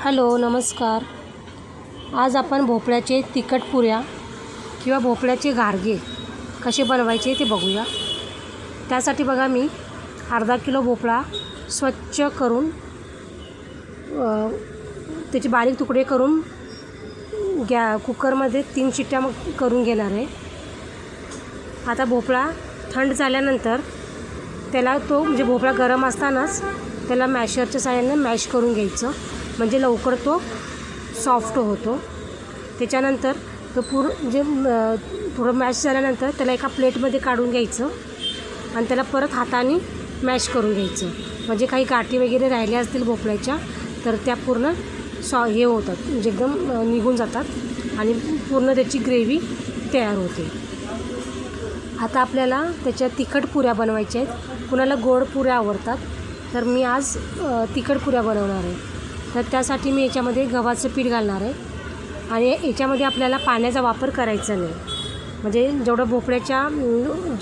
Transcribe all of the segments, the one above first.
Hello नमस्कार. आज आपण भोपळ्याचे तिखट पुऱ्या किंवा भोपळ्याचे गारगे कसे बनवायचे ते बघूया. त्यासाठी बघा मी अर्धा किलो भोपळा स्वच्छ करून त्याचे बारीक तुकडे करून गॅ कुकरमध्ये तीन शिट्ट्या मग करून घेणार आहे. आता भोपळा थंड झाल्यानंतर त्याला तो म्हणजे भोपळा गरम असतानाच त्याला मॅशरच्या साह्याने मॅश करून घ्यायचं. म्हणजे लवकर तो सॉफ्ट होतो. त्याच्यानंतर तो पूर म्हणजे पुरं थोडं मॅश झाल्यानंतर त्याला एका प्लेटमध्ये काढून घ्यायचं आणि त्याला परत हाताने मॅश करून घ्यायचं. म्हणजे काही गाठी वगैरे राहिल्या असतील भोपळ्याच्या तर त्या पूर्ण सॉ हे होतात. म्हणजे एकदम निघून जातात आणि पूर्ण त्याची ग्रेव्ही तयार होते. आता आपल्याला त्याच्या तिखट पुऱ्या बनवायच्या आहेत. कुणाला गोड पुऱ्या आवडतात तर मी आज तिखट पुऱ्या बनवणार आहे. तर त्यासाठी मी याच्यामध्ये गव्हाचं पीठ घालणार आहे. आणि याच्यामध्ये आपल्याला पाण्याचा वापर करायचा नाही. म्हणजे जेवढं भोपळ्याच्या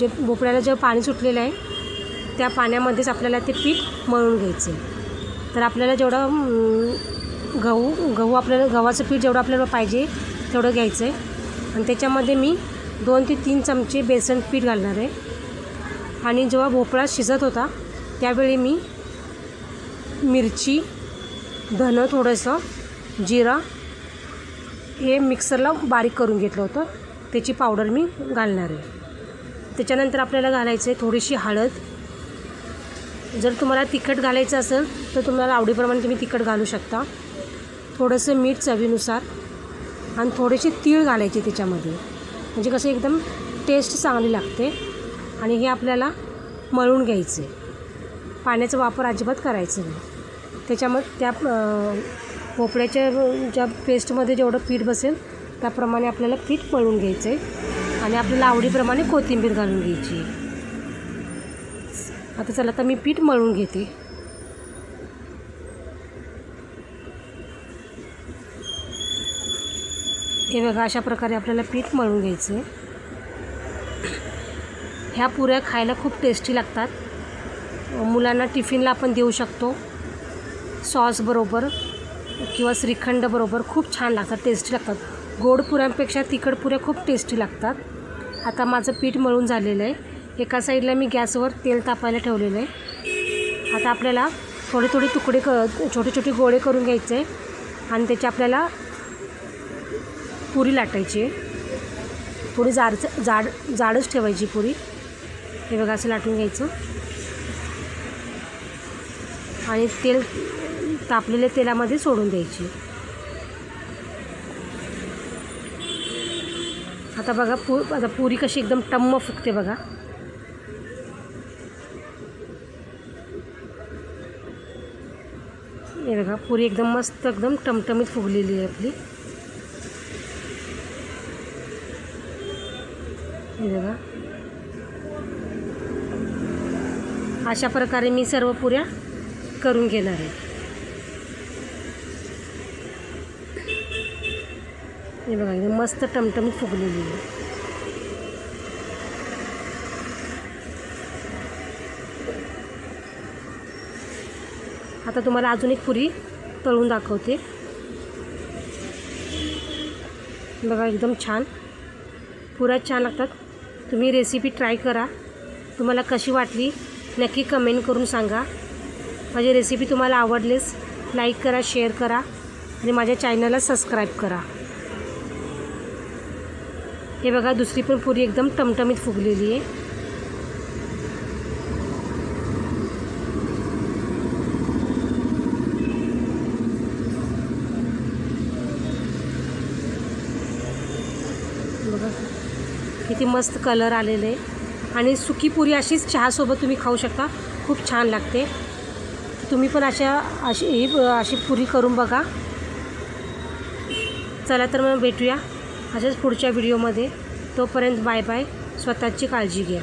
जे भोपळ्याला जे पाणी सुटलेलं आहे त्या पाण्यामध्येच आपल्याला ते पीठ मळून घ्यायचं आहे. तर आपल्याला जेवढं गहू गहू आपल्याला गव्हाचं पीठ जेवढं आपल्याला पाहिजे तेवढं घ्यायचं आहे. आणि त्याच्यामध्ये मी दोन ते तीन चमचे बेसन पीठ घालणार आहे. आणि जेव्हा भोपळा शिजत होता त्यावेळी मी मिरची धनं थोडंसं जिरा हे मिक्सरला बारीक करून घेतलं होतं. त्याची पावडर मी घालणार आहे. त्याच्यानंतर आपल्याला घालायचं आहे थोडीशी हळद. जर तुम्हाला तिखट घालायचं असेल तर तुम्हाला आवडीप्रमाणे तुम्ही तिखट घालू शकता. थोडंसं मीठ चवीनुसार आणि थोडेसे तीळ घालायचे त्याच्यामध्ये. म्हणजे कसं एकदम टेस्ट चांगली लागते. आणि हे आपल्याला मळून घ्यायचे पाण्याचा वापर अजिबात करायचं नाही. त्याच्यामध्ये त्या भोपळ्याच्या ज्या पेस्टमध्ये जेवढं पीठ बसेल त्याप्रमाणे आपल्याला पीठ मळून घ्यायचं आहे आणि आपल्याला आवडीप्रमाणे कोथिंबीर घालून घ्यायची. आता चला आता मी पीठ मळून घेते. हे बघा अशा प्रकारे आपल्याला पीठ मळून घ्यायचं आहे ह्या पुऱ्या खायला खूप टेस्टी लागतात. मुलांना टिफिनला आपण देऊ शकतो. सॉसबरोबर किंवा श्रीखंडबरोबर खूप छान लागतात टेस्टी लागतात. गोड पुऱ्यांपेक्षा तिखट पुऱ्या खूप टेस्टी लागतात. आता माझं पीठ मळून झालेलं आहे. एका साईडला मी गॅसवर तेल तापायला ठेवलेलं आहे. आता आपल्याला थोडे थोडे तुकडे क छोटे छोटे गोळे करून घ्यायचे आणि त्याचे आपल्याला पुरी लाटायची आहे. थोडी जाड जाड जाडच ठेवायची पुरी. हे बघा असं लाटून घ्यायचं. आणि तेल तापलेल्या तेलामध्ये सोडून द्यायची. आता बघा पु आता पुरी कशी एकदम टम्म फुगते बघा. हे बघा पुरी एकदम मस्त एकदम टमटमीत फुगलेली आहे आपली. हे बघा. अशा प्रकारे मी सर्व पुऱ्या करून घेणार आहे. हे बघा एकदम मस्त टमटम फुगलेली आहे. आता तुम्हाला अजून एक पुरी तळून दाखवते. बघा एकदम छान. पुऱ्या छान लागतात. तुम्ही रेसिपी ट्राय करा. तुम्हाला कशी वाटली नक्की कमेंट करून सांगा. माझी रेसिपी तुम्हाला आवडलीस लाईक करा शेअर करा. आणि माझ्या चॅनलला सबस्क्राईब करा. हे बघा दुसरी पण पुरी एकदम टमटमीत फुगलेली आहे. बघा किती मस्त कलर आलेले. आहे आणि सुकी पुरी अशीच चहासोबत तुम्ही खाऊ शकता. खूप छान लागते. तुम्ही पण अशा अशी ही अशी पुरी करून बघा. चला तर मग भेटूया. अशाच पुढच्या व्हिडिओमध्ये तोपर्यंत बाय बाय स्वतःची काळजी घ्या.